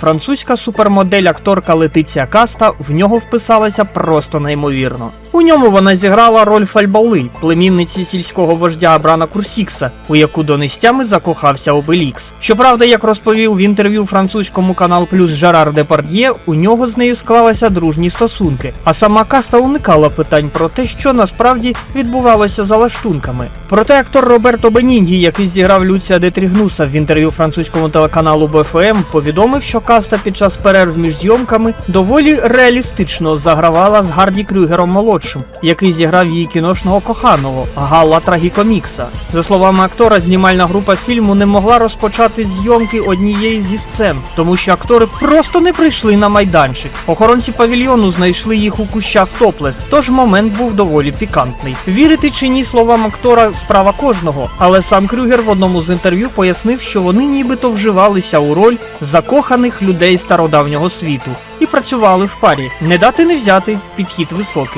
Французька супермодель акторка Летиція Каста в нього вписалася просто неймовірно. У ньому вона зіграла роль Фальбали, племінниці сільського вождя Абрана Курсікса, у яку донестями закохався Обелікс. Щоправда, як розповів в інтерв'ю французькому канал Плюс Жерар Депард'є, у нього з нею склалися дружні стосунки. А сама каста уникала питань про те, що насправді відбувалося за лаштунками. Проте актор Роберто Бенінгі, який зіграв Люція де Трігнуса в інтерв'ю французькому телеканалу БФМ, повідомив, що каста під час перерв між зйомками доволі реалістично загравала з Гарді Крюгером молодшим, який зіграв її кіношного коханого Галла Трагікомікса. За словами актора, знімальна група фільму не могла розпочати зйомки однієї зі сцен, тому що актори просто не прийшли на майданчик. Охоронці павільйону знайшли їх у кущах топлес, тож момент був доволі пікантний. Вірити чи ні словам актора справа кожного, але сам Крюгер в одному з інтерв'ю пояснив, що вони нібито вживалися у роль закоханих людей стародавнього світу і працювали в парі. Не дати не взяти, підхід високий.